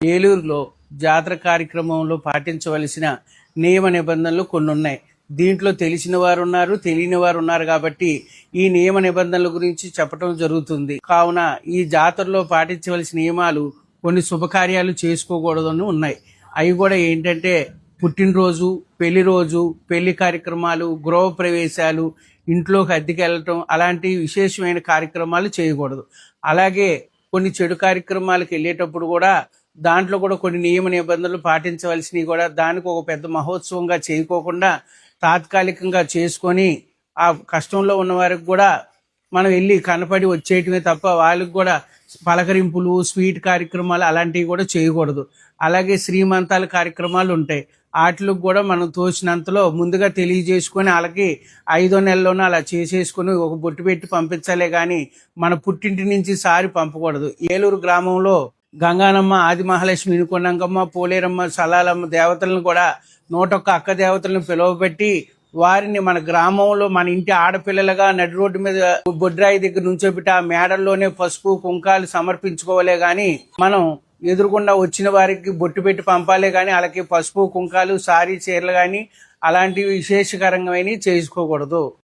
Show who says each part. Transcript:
Speaker 1: ఏలూరులో జాతర కార్యక్రమంలో పాటించవలసిన నియమ నిబంధనలు కొన్ని ఉన్నాయి దీంట్లో తెలిసిన వారు ఉన్నారు తెలియని వారు ఉన్నారు కాబట్టి ఈ నియమ నిబంధనల గురించి చెప్పడం జరుగుతుంది. కావున ఈ జాతరలో పాటించవలసిన నియమాలు కొన్ని శుభకార్యాలు చేసుకోకూడదని ఉన్నాయి. అవి కూడా ఏంటంటే పుట్టినరోజు పెళ్ళి రోజు పెళ్ళి కార్యక్రమాలు గృహ ప్రవేశాలు ఇంట్లోకి అద్దెకి వెళ్ళటం అలాంటి విశేషమైన కార్యక్రమాలు చేయకూడదు. అలాగే కొన్ని చెడు కార్యక్రమాలకు వెళ్ళేటప్పుడు కూడా దాంట్లో కూడా కొన్ని నియమ నిబంధనలు పాటించవలసినవి కూడా దానికి ఒక పెద్ద మహోత్సవంగా చేయకోకుండా తాత్కాలికంగా చేసుకొని ఆ కష్టంలో ఉన్న వారికి కూడా మనం వెళ్ళి కనపడి వచ్చేయటమే తప్ప వాళ్ళకి కూడా పలకరింపులు స్వీట్ కార్యక్రమాలు అలాంటివి కూడా చేయకూడదు. అలాగే శ్రీమంతాల కార్యక్రమాలు ఉంటాయి. వాటికి కూడా మనం తోచినంతలో ముందుగా తెలియజేసుకొని వాళ్ళకి ఐదో నెలలోనే అలా చేసేసుకొని ఒక బొట్టు పెట్టి పంపించాలే కానీ మన పుట్టింటి నుంచి సారి పంపకూడదు. ఏలూరు గ్రామంలో గంగానమ్మ ఆది మహాలక్ష్మి పోలేరమ్మ సలాలమ్మ దేవతలను కూడా నూటొక్క అక్క దేవతలను పిలువబెట్టి వారిని మన గ్రామంలో మన ఇంటి ఆడపిల్లలుగా నడి రోడ్డు మీద బొడ్రాయి దగ్గర నుంచోబెట్టి ఆ మేడల్లోనే పసుపు కుంకాలు సమర్పించుకోవాలే గాని మనం ఎదురుకుండా వచ్చిన వారికి బొట్టు పెట్టి పంపాలే కానీ వాళ్ళకి పసుపు కుంకాలు సారీ చీరలు కానీ అలాంటివి విశేషకరంగా చేసుకోకూడదు